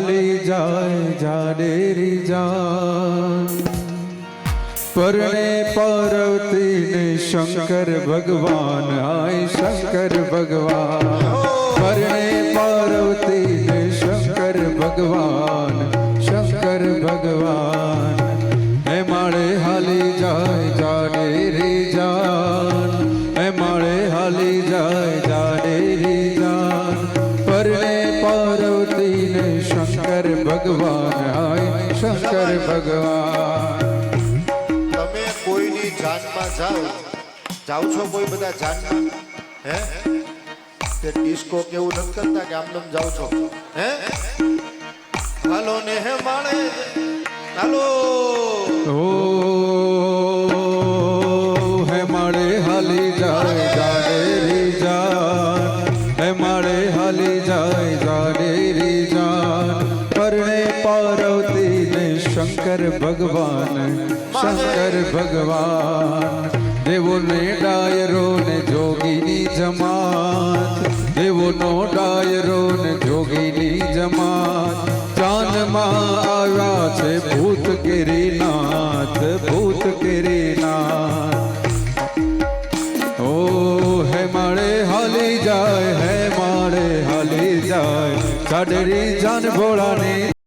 હાલી જાય જાડેરી જાન. પરણે પાર્વતી ને શંકર ભગવાન હાય શંકર ભગવાન. પરણે પાર્વતી ને શંકર ભગવાન શંકર ભગવાન. પરણે પાર્વતી ને શંકર ભગવાન હાય શંકર ભગવાન તમે કોઈની જાનમાં જાઓ જાઓ છો કોઈ બધા જાનમાં હે તે ડિસ્કો કેવું નથી કરતા કે આમ નામ જાઓ છો હે હાલો ને હે માણે હાલો ઓ હે માળે હાલી જાય જાડેરી જાન હે માળે હાલી જાય શંકર ભગવાન શંકર ભગવાન દેવોને ડાયરો ને જોગીની જમાત દેવોનો ડાયરો ને જોગીની જમાત ચાંદમાં આવ્યા છે ભૂત ગિરિનાથ ભૂત ગિરિનાથ ઓ હે માળે હાલી જાય હે માળે હાલી જાય ચાડરી જાન ભોળાની